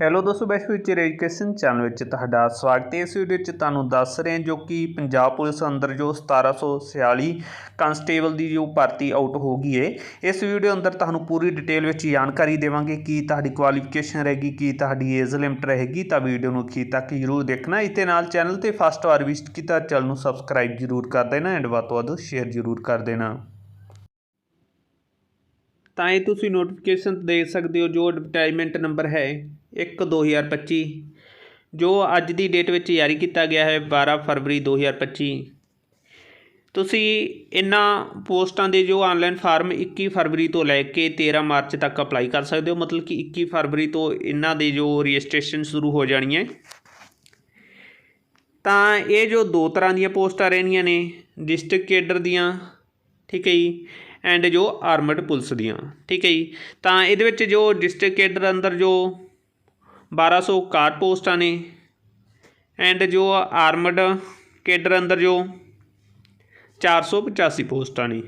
Hello ਦੋਸਤੋ bash future education channel ਵਿੱਚ ਤੁਹਾਡਾ ਸਵਾਗਤ ਹੈ। ਇਸ ਵੀਡੀਓ 'ਚ ਤੁਹਾਨੂੰ ਦੱਸ ਰਹੇ ਹਾਂ ਜੋ ਕਿ ਪੰਜਾਬ ਪੁਲਿਸ ਅੰਦਰ ਜੋ 1746 ਕਨਸਟੇਬਲ ਦੀ ਜੋ ਭਰਤੀ ਆਊਟ ਹੋ ਗਈ ਹੈ। ਇਸ ਵੀਡੀਓ ਅੰਦਰ ਤੁਹਾਨੂੰ ਪੂਰੀ ਡਿਟੇਲ ਵਿੱਚ ਜਾਣਕਾਰੀ ਦੇਵਾਂਗੇ ਕੀ ਤੁਹਾਡੀ ਕੁਆਲੀਫਿਕੇਸ਼ਨ ਰਹੇਗੀ, ਕੀ ਤੁਹਾਡੀ ਏਜ ਲਿਮਟ ਰਹੇਗੀ। ਤਾਂ ਵੀਡੀਓ ਨੂੰ ਅਖੀਰ ਤੱਕ ਜ਼ਰੂਰ ਦੇਖਣਾ। ਇਸ ਦੇ ਨਾਲ ਚੈਨਲ ਤੇ ਫਸਟ ਵਾਰ ਵਿਜ਼ਿਟ ਕੀਤਾ, ਚੈਨਲ ਨੂੰ ਸਬਸਕ੍ਰਾਈਬ ਜ਼ਰੂਰ ਕਰ ਦੇਣਾ ਐਂਡ ਵੱਧ ਤੋਂ ਵੱਧ ਸ਼ੇਅਰ ਜ਼ਰੂਰ ਕਰ ਦੇਣਾ। ਤਾਂ ਇਹ ਤੁਸੀਂ ਨੋਟੀਫਿਕੇਸ਼ਨ ਦੇਖ ਸਕਦੇ ਹੋ ਜੋ ਐਡਵਰਟਾਈਜ਼ਮੈਂਟ ਨੰਬਰ ਹੈ 1 2025 ਜੋ ਅੱਜ ਦੀ ਡੇਟ ਵਿੱਚ ਜਾਰੀ ਕੀਤਾ ਗਿਆ ਹੈ 12 ਫਰਵਰੀ 2025 ਤੁਸੀਂ ਇਹਨਾਂ ਪੋਸਟਾਂ ਦੇ ਜੋ ਆਨਲਾਈਨ ਫਾਰਮ 21 ਫਰਵਰੀ ਤੋਂ ਲੈ ਕੇ 13 ਮਾਰਚ ਤੱਕ ਅਪਲਾਈ ਕਰ ਸਕਦੇ ਹੋ, ਮਤਲਬ ਕਿ 21 ਫਰਵਰੀ ਤੋਂ ਇਹਨਾਂ ਦੇ ਜੋ ਰਜਿਸਟ੍ਰੇਸ਼ਨ ਸ਼ੁਰੂ ਹੋ ਜਾਣੀ ਹੈ ਤਾਂ ਇਹ ਜੋ ਦੋ ਤਰ੍ਹਾਂ ਦੀਆਂ ਪੋਸਟਾਂ ਰਹਿਣੀਆਂ ਨੇ ਡਿਸਟ੍ਰਿਕਟ ਕੇਡਰ ਦੀਆਂ, ਠੀਕ ਹੈ ਜੀ। ਐਂਡ ਜੋ ਆਰਮਡ ਪੁਲਿਸ ਦੀਆਂ, ਠੀਕ ਹੈ ਜੀ। ਤਾਂ ਇਹਦੇ ਵਿੱਚ ਜੋ ਡਿਸਟ੍ਰਿਕਟ ਕੇਡਰ ਅੰਦਰ ਜੋ 1261 ਪੋਸਟਾਂ ਨੇ, ਐਂਡ ਜੋ ਆਰਮਡ ਕੇਡਰ ਅੰਦਰ ਜੋ 485 ਪੋਸਟਾਂ ਨੇ।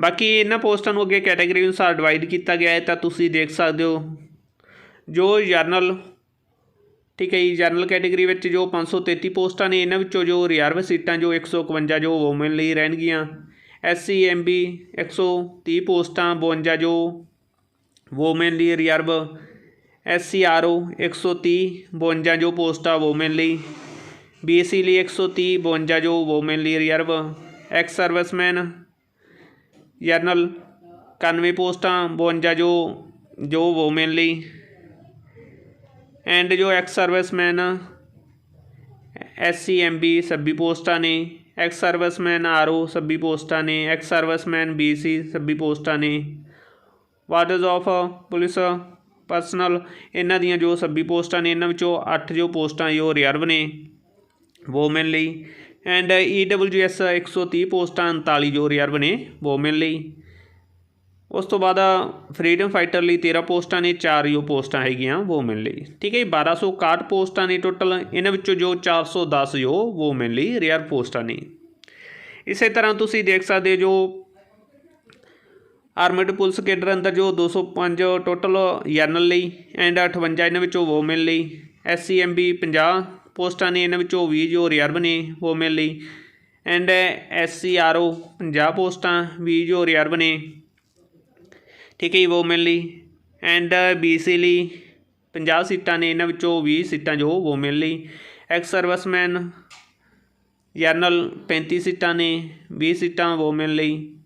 ਬਾਕੀ ਇਹਨਾਂ ਪੋਸਟਾਂ ਨੂੰ ਅੱਗੇ ਕੈਟਾਗਰੀ ਅਨੁਸਾਰ ਡਿਵਾਈਡ ਕੀਤਾ ਗਿਆ ਹੈ, ਤਾਂ ਤੁਸੀਂ ਦੇਖ ਸਕਦੇ ਹੋ ਜੋ ਜਰਨਲ ਠੀਕ ਹੈ ਜੀ ਜਰਨਲ ਕੈਟਾਗਰੀ ਵਿੱਚ ਜੋ 533 ਪੋਸਟਾਂ ਨੇ, ਇਹਨਾਂ ਵਿੱਚੋਂ ਜੋ ਰਿਜ਼ਰਵ ਸੀਟਾਂ ਜੋ 151 ਜੋ ਵੂਮਨ ਲਈ ਰਹਿਣਗੀਆਂ ਐਸਸੀ ਐਮਬੀ 130 ਪੋਸਟਾਂ 52 ਜੋ ਵੂਮਨ ਲਈ ਰਿਜ਼ਰਵ ਐਸਸੀ ਆਰਓ 130 52 ਜੋ ਪੋਸਟਾਂ ਵੂਮਨ ਲਈ, ਬੀਐਸਸੀ ਲਈ 130 52 ਜੋ ਵੂਮਨ ਲਈ ਰਿਜ਼ਰਵ, ਐਕਸ ਸਰਵਿਸਮੈਨ, ਜਨਰਲ 91 ਪੋਸਟਾਂ 52 ਜੋ ਜੋ ਵੂਮਨ ਲਈ, ਐਂਡ ਜੋ ਐਕਸ ਸਰਵਿਸਮੈਨ ਐਸਸੀ ਐਮਬੀ 26 ਪੋਸਟਾਂ ਨੇ। ਐਕਸ ਸਰਵਿਸਮੈਨ ਆਰਓ 26 ਪੋਸਟਾਂ ਨੇ ਐਕਸ ਸਰਵਿਸਮੈਨ ਬੀਸੀ 26 ਪੋਸਟਾਂ ਨੇ ਵਾਰਡਰਸ ਆਫ ਪੁਲਿਸ ਪਰਸਨਲ ਇਹਨਾਂ ਦੀਆਂ ਜੋ 26 ਪੋਸਟਾਂ ਨੇ ਇਹਨਾਂ ਵਿੱਚੋਂ 8 ਜੋ ਪੋਸਟਾਂ ਜੋ ਰਿਜ਼ਰਵ ਨੇ ਵੂਮਨ ਲਈ ਐਂਡ ਈਡਬਲਯੂਐਸ 130 ਪੋਸਟਾਂ 39 ਜੋ ਰਿਜ਼ਰਵ ਨੇ ਵੂਮਨ ਲਈ ਉਸ ਤੋਂ ਬਾਅਦ ਫਰੀडम ਫਾਈਟਰ ਲਈ 13 ਪੋਸਟਾਂ ਨੇ 4 ਜੋ ਪੋਸਟਾਂ ਹੈਗੀਆਂ ਵੂਮਨ ਲਈ। ਠੀਕ ਹੈ ਜੀ 1261 ਪੋਸਟਾਂ ਨੇ ਟੋਟਲ ਇਹਨਾਂ ਵਿੱਚੋਂ ਜੋ 410 ਜੋ ਵੂਮਨ ਲਈ ਰਿਜ਼ਰਵ ਪੋਸਟਾਂ ਨੇ। ਇਸੇ ਤਰ੍ਹਾਂ ਤੁਸੀਂ ਦੇਖ ਸਕਦੇ ਹੋ ਜੋ ਆਰਮਡ ਪੁਲਿਸ ਕੇਡਰ ਅੰਦਰ ਜੋ 205 ਟੋਟਲ ਜਰਨਲ ਲਈ ਐਂਡ 58 ਇਹਨਾਂ ਵਿੱਚੋਂ ਵੂਮਨ ਲਈ। ਐਸਸੀਐਮਬੀ 50 ਪੋਸਟਾਂ ਨੇ, ਇਹਨਾਂ ਵਿੱਚੋਂ 20 ਜੋ ਰਿਜ਼ਰਵ ਨੇ ਵੂਮਨ ਲਈ। ਐਂਡ ਐਸਸੀਆਰਓ 50 ਪੋਸਟਾਂ 20 ਜੋ ਰਿਜ਼ਰਵ ਨੇ ਠੀਕ ਹੈ ਜੀ ਵੂਮਨ ਲਈ। ਐਂਡ ਬੀਸੀ ਲਈ 50 ਸੀਟਾਂ ਨੇ, ਇਹਨਾਂ ਵਿੱਚੋਂ 20 ਸੀਟਾਂ ਜੋ ਵੂਮਨ ਲਈ। ਐਕਸ ਸਰਵਿਸਮੈਨ ਜਰਨਲ 35 ਸੀਟਾਂ ਨੇ 20 ਸੀਟਾਂ ਵੂਮਨ ਲਈ।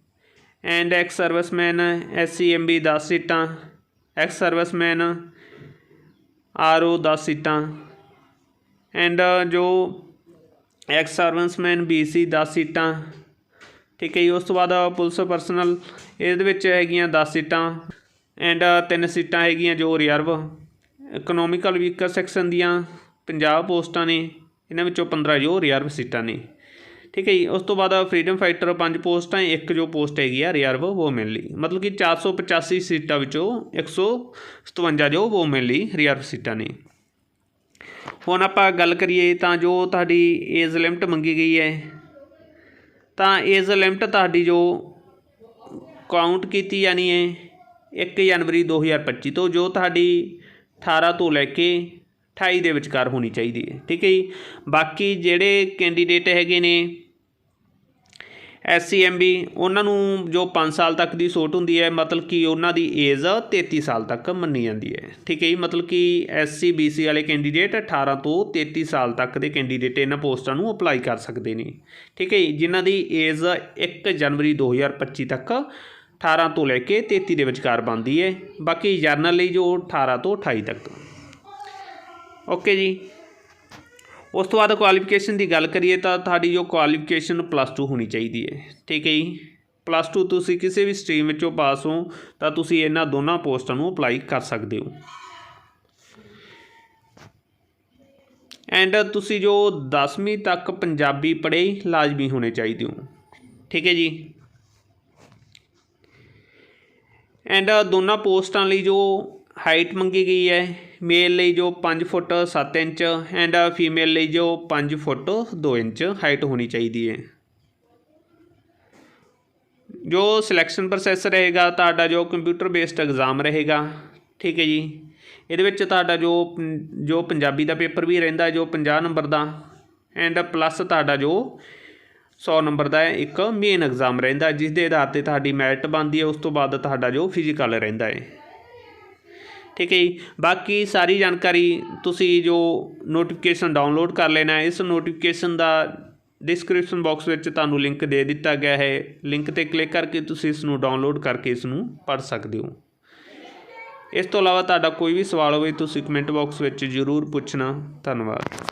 ਐਂਡ ਐਕਸ ਸਰਵਿਸਮੈਨ ਐਸਸੀਐਮਬੀ 10 ਸੀਟਾਂ। ਐਕਸ ਸਰਵਿਸਮੈਨ ਆਰਓ 10 ਸੀਟਾਂ। ਐਂਡ ਜੋ ਐਕਸ ਸਰਵਿਸਮੈਨ ਬੀਸੀ 10 ਸੀਟਾਂ। ਠੀਕ ਹੈ ਜੀ, ਉਸ ਤੋਂ ਬਾਅਦ ਪੁਲਿਸ ਪਰਸਨਲ, ਇਹਦੇ ਵਿੱਚ ਹੈਗੀਆਂ 10 ਸੀਟਾਂ ਐਂਡ ਤਿੰਨ ਸੀਟਾਂ ਹੈਗੀਆਂ ਜੋ ਰਿਜ਼ਰਵ ਇਕਨੋਮਿਕਲ ਵੀਕਰ ਸੈਕਸ਼ਨ ਦੀਆਂ 50 ਪੋਸਟਾਂ ਨੇ, ਇਹਨਾਂ ਵਿੱਚੋਂ 15 ਜੋ ਰਿਜ਼ਰਵ ਸੀਟਾਂ ਨੇ। ਠੀਕ ਹੈ ਜੀ, ਉਸ ਤੋਂ ਬਾਅਦ ਫਰੀडम ਫਾਈਟਰ ਪੰਜ ਪੋਸਟਾਂ, ਇੱਕ ਜੋ ਪੋਸਟ ਹੈਗੀ ਆ ਰਿਜ਼ਰਵ ਵੂਮਨ ਲਈ। ਮਤਲਬ ਕਿ 485 ਸੀਟਾਂ ਵਿੱਚੋਂ 157 ਜੋ ਵੂਮਨ ਲਈ ਰਿਜ਼ਰਵ ਸੀਟਾਂ ਨੇ। ਹੁਣ ਆਪਾਂ ਗੱਲ ਕਰੀਏ ਤਾਂ ਜੋ ਤੁਹਾਡੀ ਏਜ ਲਿਮਟ ਮੰਗੀ ਗਈ ਹੈ ਤਾਂ ਏਜ ਲਿਮਟ ਤੁਹਾਡੀ ਜੋ ਕਾਊਂਟ ਕੀਤੀ ਜਾਣੀ ਹੈ 1 ਜਨਵਰੀ 2025 ਤੋਂ, ਜੋ ਤੁਹਾਡੀ 18 ਤੋਂ ਲੈ ਕੇ 28 ਦੇ ਵਿਚਕਾਰ ਹੋਣੀ ਚਾਹੀਦੀ ਹੈ। ਠੀਕ ਹੈ ਜੀ? ਬਾਕੀ ਜਿਹੜੇ ਕੈਂਡੀਡੇਟ ਹੈਗੇ ਨੇ ਐਸਸੀਐਮਬੀ, ਉਹਨਾਂ ਨੂੰ ਜੋ 5 ਸਾਲ ਤੱਕ ਦੀ ਛੋਟ ਹੁੰਦੀ ਹੈ, ਮਤਲਬ ਕਿ ਉਹਨਾਂ ਦੀ ਏਜ 33 ਸਾਲ ਤੱਕ ਮੰਨੀ ਜਾਂਦੀ ਹੈ। ਠੀਕ ਹੈ ਜੀ, ਮਤਲਬ ਕਿ ਐਸਸੀ ਬੀਸੀ ਵਾਲੇ ਕੈਂਡੀਡੇਟ 18 ਤੋਂ 33 ਸਾਲ ਤੱਕ ਦੇ ਕੈਂਡੀਡੇਟ ਇਹਨਾਂ ਪੋਸਟਾਂ ਨੂੰ ਅਪਲਾਈ ਕਰ ਸਕਦੇ ਨੇ। ਠੀਕ ਹੈ ਜੀ, ਜਿਨ੍ਹਾਂ ਦੀ ਏਜ 1 ਜਨਵਰੀ 2025 ਤੱਕ 18 ਤੋਂ ਲੈ ਕੇ 33 ਦੇ ਵਿਚਕਾਰ ਬਣਦੀ ਹੈ। ਬਾਕੀ ਜਰਨਲ ਲਈ ਜੋ 18 ਤੋਂ 28 ਤੱਕ। ਓਕੇ ਜੀ। ਉਸ ਤੋਂ ਬਾਅਦ ਕੁਆਲੀਫਿਕੇਸ਼ਨ ਦੀ ਗੱਲ ਕਰੀਏ ਤਾਂ ਤੁਹਾਡੀ ਜੋ ਕੁਆਲੀਫਿਕੇਸ਼ਨ ਪਲੱਸ 2 ਹੋਣੀ ਚਾਹੀਦੀ ਹੈ। ਠੀਕ ਹੈ ਜੀ? ਪਲੱਸ 2 ਤੁਸੀਂ ਕਿਸੇ ਵੀ ਸਟਰੀਮ ਵਿੱਚੋਂ ਪਾਸ ਹੋ ਤਾਂ ਤੁਸੀਂ ਇਹਨਾਂ ਦੋਨਾਂ ਪੋਸਟਾਂ ਨੂੰ ਅਪਲਾਈ ਕਰ ਸਕਦੇ ਹੋ। ਐਂਡ ਤੁਸੀਂ ਜੋ 10ਵੀਂ ਤੱਕ ਪੰਜਾਬੀ ਪੜ੍ਹੇ ਲਾਜ਼ਮੀ ਹੋਣੇ ਚਾਹੀਦੇ ਹੋ। ਠੀਕ ਹੈ ਜੀ? ਐਂਡ ਦੋਨਾਂ ਪੋਸਟਾਂ ਲਈ ਜੋ ਹਾਈਟ ਮੰਗੀ ਗਈ ਹੈ। ਮੇਲ ਲਈ ਜੋ 5 ਫੁੱਟ 7 ਇੰਚ ਐਂਡ ਫੀਮੇਲ ਲਈ ਜੋ 5 ਫੁੱਟ 2 ਇੰਚ ਹਾਈਟ ਹੋਣੀ ਚਾਹੀਦੀ ਹੈ। ਜੋ ਸਿਲੈਕਸ਼ਨ ਪ੍ਰੋਸੈਸ ਰਹੇਗਾ, ਤੁਹਾਡਾ ਜੋ ਕੰਪਿਊਟਰ ਬੇਸਡ ਐਗਜ਼ਾਮ ਰਹੇਗਾ, ਠੀਕ ਹੈ ਜੀ। ਇਹਦੇ ਵਿੱਚ ਤੁਹਾਡਾ ਜੋ ਜੋ ਪੰਜਾਬੀ ਦਾ ਪੇਪਰ ਵੀ ਰਹਿੰਦਾ, ਜੋ 50 ਨੰਬਰ ਦਾ ਐਂਡ ਪਲੱਸ ਤੁਹਾਡਾ ਜੋ 100 ਨੰਬਰ ਦਾ ਇੱਕ ਮੇਨ ਐਗਜ਼ਾਮ ਰਹਿੰਦਾ ਜਿਸ ਦੇ ਆਧਾਰ ਤੇ ਤੁਹਾਡੀ ਮੈਰਿਟ ਬਣਦੀ ਹੈ, ਉਸ ਤੋਂ ਬਾਅਦ ਤੁਹਾਡਾ ਜੋ ਫਿਜ਼ੀਕਲ ਰਹਿੰਦਾ ਹੈ। ਠੀਕ ਹੈ ਜੀ ਬਾਕੀ ਸਾਰੀ ਜਾਣਕਾਰੀ ਤੁਸੀਂ ਜੋ ਨੋਟੀਫਿਕੇਸ਼ਨ ਡਾਊਨਲੋਡ ਕਰ ਲੈਣਾ ਹੈ ਇਸ ਨੋਟੀਫਿਕੇਸ਼ਨ ਦਾ ਡਿਸਕ੍ਰਿਪਸ਼ਨ ਬਾਕਸ ਵਿੱਚ ਤੁਹਾਨੂੰ ਲਿੰਕ ਦੇ ਦਿੱਤਾ ਗਿਆ ਹੈ। ਲਿੰਕ ਤੇ ਕਲਿੱਕ ਕਰਕੇ ਤੁਸੀਂ ਇਸ ਨੂੰ ਡਾਊਨਲੋਡ ਕਰਕੇ ਇਸ ਨੂੰ ਪੜ੍ਹ ਸਕਦੇ ਹੋ। ਇਸ ਤੋਂ ਇਲਾਵਾ ਤੁਹਾਡਾ ਕੋਈ ਵੀ ਸਵਾਲ ਹੋਵੇ, ਤੁਸੀਂ ਕਮੈਂਟ ਬਾਕਸ ਵਿੱਚ ਜ਼ਰੂਰ ਪੁੱਛਣਾ। ਧੰਨਵਾਦ।